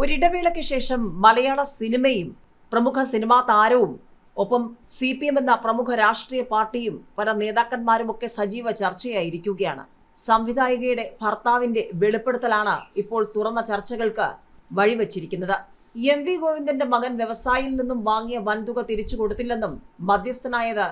ഒരിടവേളയ്ക്ക് ശേഷം മലയാള സിനിമയും പ്രമുഖ സിനിമാ താരവും ഒപ്പം സി പി എം എന്ന പ്രമുഖ രാഷ്ട്രീയ പാർട്ടിയും പല നേതാക്കന്മാരുമൊക്കെ സജീവ ചർച്ചയായിരിക്കുകയാണ്. സംവിധായികയുടെ ഭർത്താവിന്റെ വെളിപ്പെടുത്തലാണ് ഇപ്പോൾ തുറന്ന ചർച്ചകൾക്ക് വഴിവെച്ചിരിക്കുന്നത്. എം വി ഗോവിന്ദന്റെ മകൻ വ്യവസായിയിൽ നിന്നും വാങ്ങിയ വൻതുക തിരിച്ചു കൊടുത്തില്ലെന്നും മധ്യസ്ഥനായത്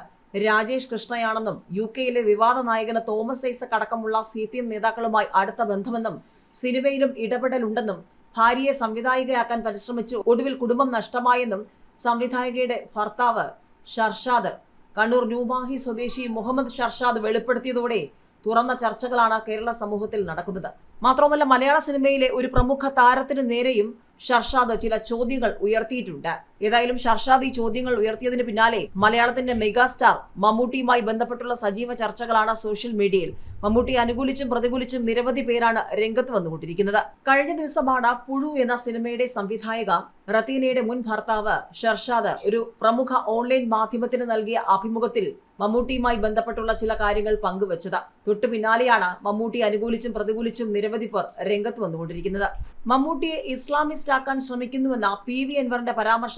രാജേഷ് കൃഷ്ണയാണെന്നും യു കെയിലെ വിവാദ നായകന് തോമസ് ഐസക് അടക്കമുള്ള സി പി എം നേതാക്കളുമായി അടുത്ത ബന്ധമെന്നും സിനിമയിലും ഇടപെടലുണ്ടെന്നും ഭാര്യയെ സംവിധായികയാക്കാൻ പരിശ്രമിച്ചു ഒടുവിൽ കുടുംബം നഷ്ടമായെന്നും സംവിധായികയുടെ ഭർത്താവ് ഷർഷാദ് കണ്ണൂർ ന്യൂമാഹി സ്വദേശി മുഹമ്മദ് ഷർഷാദ് വെളിപ്പെടുത്തിയതോടെ തുറന്ന ചർച്ചകളാണ് കേരള സമൂഹത്തിൽ നടക്കുന്നത്. മാത്രമല്ല മലയാള സിനിമയിലെ ഒരു പ്രമുഖ താരത്തിന് നേരെയും ഷർഷാദ് ചില ചോദ്യങ്ങൾ ഉയർത്തിയിട്ടുണ്ട്. ഏതായാലും ഷർഷാദ് ഈ ചോദ്യങ്ങൾ ഉയർത്തിയതിന് പിന്നാലെ മലയാളത്തിന്റെ മെഗാസ്റ്റാർ മമ്മൂട്ടിയുമായി ബന്ധപ്പെട്ടുള്ള സജീവ ചർച്ചകളാണ് സോഷ്യൽ മീഡിയയിൽ. മമ്മൂട്ടി അനുകൂലിച്ചും പ്രതികൂലിച്ചും നിരവധി പേരാണ് രംഗത്ത് വന്നുകൊണ്ടിരിക്കുന്നത്. കഴിഞ്ഞ ദിവസമാണ് പുഴു എന്ന സിനിമയുടെ സംവിധായക റത്തീനയുടെ മുൻ ഭർത്താവ് ഷർഷാദ് ഒരു പ്രമുഖ ഓൺലൈൻ മാധ്യമത്തിന് നൽകിയ അഭിമുഖത്തിൽ മമ്മൂട്ടിയുമായി ബന്ധപ്പെട്ടുള്ള ചില കാര്യങ്ങൾ പങ്കുവച്ചത്. തൊട്ടു പിന്നാലെയാണ് മമ്മൂട്ടി അനുകൂലിച്ചും പ്രതികൂലിച്ചും നിരവധി പേർ രംഗത്ത് വന്നുകൊണ്ടിരിക്കുന്നത്. മമ്മൂട്ടിയെ ഇസ്ലാമിസ്റ്റ് ആക്കാൻ ശ്രമിക്കുന്നുവെന്ന പി വി അൻവറിന്റെ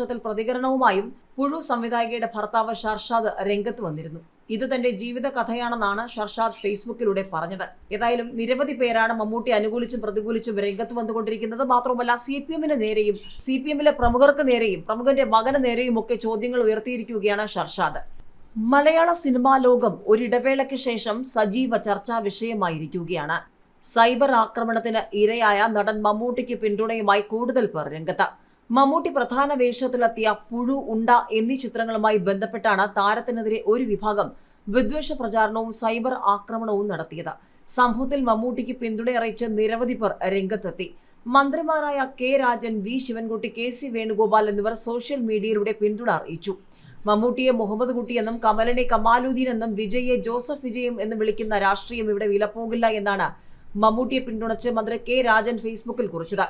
പരാമർശത്തിൽ പ്രതികരണവുമായും പുഴു സംവിധായികയുടെ ഭർത്താവ് ഷർഷാദ് രംഗത്ത് വന്നിരുന്നു. ഇത് തന്റെ ജീവിത കഥയാണെന്നാണ് ഷർഷാദ് ഫേസ്ബുക്കിലൂടെ പറഞ്ഞത്. ഏതായാലും നിരവധി പേരാണ് മമ്മൂട്ടി അനുകൂലിച്ചും പ്രതികൂലിച്ചും രംഗത്ത് വന്നുകൊണ്ടിരിക്കുന്നത്. മാത്രമല്ല സി പി എമ്മിന് നേരെയും സി പി എമ്മിലെ പ്രമുഖർക്ക് നേരെയും പ്രമുഖന്റെ മകന് നേരെയും ഒക്കെ ചോദ്യങ്ങൾ ഉയർത്തിയിരിക്കുകയാണ് ഷർഷാദ്. മലയാള സിനിമാ ലോകം ഒരിടവേളയ്ക്ക് ശേഷം സജീവ ചർച്ചാ വിഷയമായിരിക്കുകയാണ്. സൈബർ ആക്രമണത്തിന് ഇരയായ നടൻ മമ്മൂട്ടിക്ക് പിന്തുണയുമായി കൂടുതൽ പേർ രംഗത്ത്. മമ്മൂട്ടി പ്രധാന വേഷത്തിലെത്തിയ പുഴു ഉണ്ട എന്നീ ചിത്രങ്ങളുമായി ബന്ധപ്പെട്ടാണ് താരത്തിനെതിരെ ഒരു വിഭാഗം വിദ്വേഷ പ്രചാരണവും സൈബർ ആക്രമണവും നടത്തിയത്. സംഭവത്തിൽ മമ്മൂട്ടിക്ക് പിന്തുണ അറിയിച്ച നിരവധി പേർ രംഗത്തെത്തി. മന്ത്രിമാരായ K Rajan V Sivankutty K C Venugopal എന്നിവർ സോഷ്യൽ മീഡിയയിലൂടെ പിന്തുണ അറിയിച്ചു. മമ്മൂട്ടിയെ മുഹമ്മദ് കുട്ടി എന്നും കമലിനെ കമാലുദ്ദീൻ എന്നും വിജയെ ജോസഫ് വിജയം എന്നും വിളിക്കുന്ന രാഷ്ട്രീയം ഇവിടെ വിലപ്പോകില്ല എന്നാണ് മമ്മൂട്ടിയെ പിന്തുണച്ച് മന്ത്രി കെ രാജൻ ഫേസ്ബുക്കിൽ കുറിച്ചത്.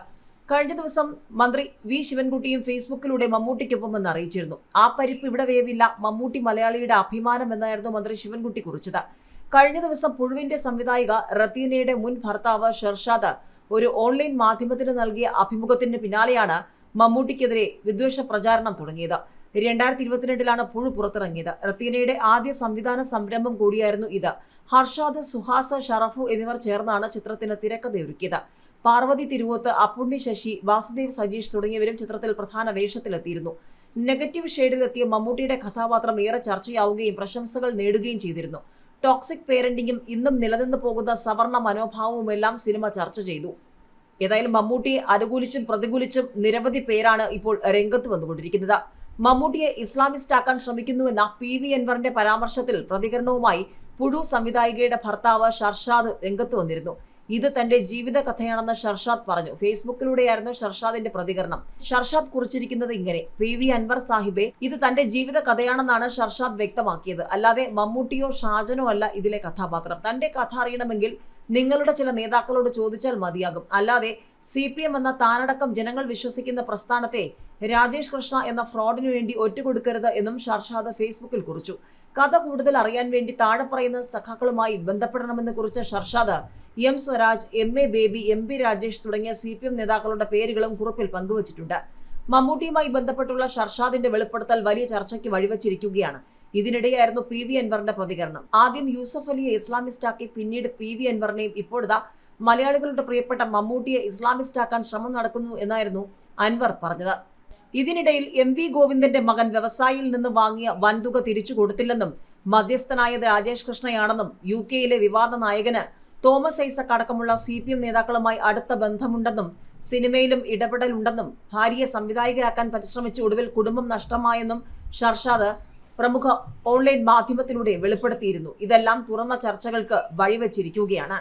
കഴിഞ്ഞ ദിവസം മന്ത്രി വി ശിവൻകുട്ടിയും ഫേസ്ബുക്കിലൂടെ മമ്മൂട്ടിക്കൊപ്പമെന്ന് അറിയിച്ചിരുന്നു. ആ പരിപ്പ് ഇവിടെ വേവില്ല മമ്മൂട്ടി മലയാളിയുടെ അഭിമാനം എന്നായിരുന്നു മന്ത്രി ശിവൻകുട്ടി കുറിച്ചത്. കഴിഞ്ഞ ദിവസം പുഴുവിന്റെ സംവിധായിക റത്തീനയുടെ മുൻ ഭർത്താവ് ഷർഷാദ് ഒരു ഓൺലൈൻ മാധ്യമത്തിന് നൽകിയ അഭിമുഖത്തിന് പിന്നാലെയാണ് മമ്മൂട്ടിക്കെതിരെ വിദ്വേഷ പ്രചാരണം തുടങ്ങിയത്. രണ്ടായിരത്തി ഇരുപത്തിരണ്ടിലാണ് പുഴു പുറത്തിറങ്ങിയത്. റത്തീനയുടെ ആദ്യ സംവിധാന സംരംഭം കൂടിയായിരുന്നു ഇത്. ഹർഷാദ് സുഹാസ് ഷറഫു എന്നിവർ ചേർന്നാണ് ചിത്രത്തിന് തിരക്കഥയൊരുക്കിയത്. പാർവതി തിരുവോത്ത് അപ്പുണ്ണി ശശി വാസുദേവ് സജീഷ് തുടങ്ങിയവരും ചിത്രത്തിൽ പ്രധാന വേഷത്തിലെത്തിയിരുന്നു. നെഗറ്റീവ് ഷെയ്ഡിലെത്തിയ മമ്മൂട്ടിയുടെ കഥാപാത്രം ഏറെ ചർച്ചയാവുകയും പ്രശംസകൾ നേടുകയും ചെയ്തിരുന്നു. ടോക്സിക് പേരന്റിങ്ങും ഇന്നും നിലനിന്നു പോകുന്ന സവർണ മനോഭാവവുമെല്ലാം സിനിമ ചർച്ച ചെയ്തു. ഏതായാലും മമ്മൂട്ടിയെ അനുകൂലിച്ചും പ്രതികൂലിച്ചും നിരവധി പേരാണ് ഇപ്പോൾ രംഗത്ത് വന്നുകൊണ്ടിരിക്കുന്നത്. മമ്മൂട്ടിയെ ഇസ്ലാമിസ്റ്റ് ആക്കാൻ ശ്രമിക്കുന്നുവെന്ന പി വി അൻവറിന്റെ പരാമർശത്തിൽ പ്രതികരണവുമായി പുഴു സംവിധായികയുടെ ഭർത്താവ് ഷർഷാദ് രംഗത്ത് വന്നിരുന്നു. ഇത് തന്റെ ജീവിത കഥയാണെന്ന് ഷർഷാദ് പറഞ്ഞു. ഫേസ്ബുക്കിലൂടെയായിരുന്നു ഷർഷാദിന്റെ പ്രതികരണം. ഷർഷാദ് കുറിച്ചിരിക്കുന്നത് ഇങ്ങനെ. പി വി അൻവർ സാഹിബെ ഇത് തന്റെ ജീവിത കഥയാണെന്നാണ് ഷർഷാദ് വ്യക്തമാക്കിയത്. അല്ലാതെ മമ്മൂട്ടിയോ ഷാജനോ അല്ല ഇതിലെ കഥാപാത്രം. തന്റെ കഥ അറിയണമെങ്കിൽ നിങ്ങളുടെ ചില നേതാക്കളോട് ചോദിച്ചാൽ മതിയാകും. അല്ലാതെ സി പി എം എന്ന താനടക്കം ജനങ്ങൾ വിശ്വസിക്കുന്ന പ്രസ്ഥാനത്തെ രാജേഷ് കൃഷ്ണ എന്ന ഫ്രോഡിനു വേണ്ടി ഒറ്റുകൊടുക്കരുത് എന്നും ഷർഷാദ് ഫേസ്ബുക്കിൽ കുറിച്ചു. കഥ കൂടുതൽ അറിയാൻ വേണ്ടി താഴെ പറയുന്ന സഖാക്കളുമായി ബന്ധപ്പെടണമെന്ന് കുറിച്ച Sharshad M Swaraj M A Baby M P Rajesh തുടങ്ങിയ സി പി എം നേതാക്കളുടെ പേരുകളും കുറിപ്പിൽ പങ്കുവച്ചിട്ടുണ്ട്. മമ്മൂട്ടിയുമായി ബന്ധപ്പെട്ടുള്ള ഷർഷാദിന്റെ വെളിപ്പെടുത്തൽ വലിയ ചർച്ചയ്ക്ക് വഴിവച്ചിരിക്കുകയാണ്. ഇതിനിടെയായിരുന്നു പി വി അൻവറിന്റെ പ്രതികരണം. ആദ്യം യൂസഫ് അലിയെ ഇസ്ലാമിസ്റ്റാക്കി പിന്നീട് പി വി അൻവറിനെയും ഇപ്പോഴതാ മലയാളികളുടെ പ്രിയപ്പെട്ട മമ്മൂട്ടിയെ ഇസ്ലാമിസ്റ്റാക്കാൻ ശ്രമം നടക്കുന്നു എന്നായിരുന്നു അൻവർ പറഞ്ഞത്. ഇതിനിടയിൽ എം വി ഗോവിന്ദന്റെ മകൻ വ്യവസായിയിൽ നിന്ന് വാങ്ങിയ വൻതുക തിരിച്ചു കൊടുത്തില്ലെന്നും മധ്യസ്ഥനായത് രാജേഷ് കൃഷ്ണയാണെന്നും യു കെയിലെ വിവാദ നായകന് തോമസ് ഐസക് അടക്കമുള്ള സി പി എം നേതാക്കളുമായി അടുത്ത ബന്ധമുണ്ടെന്നും സിനിമയിലും ഇടപെടലുണ്ടെന്നും ഭാര്യയെ സംവിധായകരാക്കാൻ പരിശ്രമിച്ച് ഒടുവിൽ കുടുംബം നഷ്ടമായെന്നും ഷർഷാദ് പ്രമുഖ ഓൺലൈൻ മാധ്യമത്തിലൂടെ വെളിപ്പെടുത്തിയിരുന്നു. ഇതെല്ലാം തുറന്ന ചർച്ചകൾക്ക് വഴിവെച്ചിരിക്കുകയാണ്.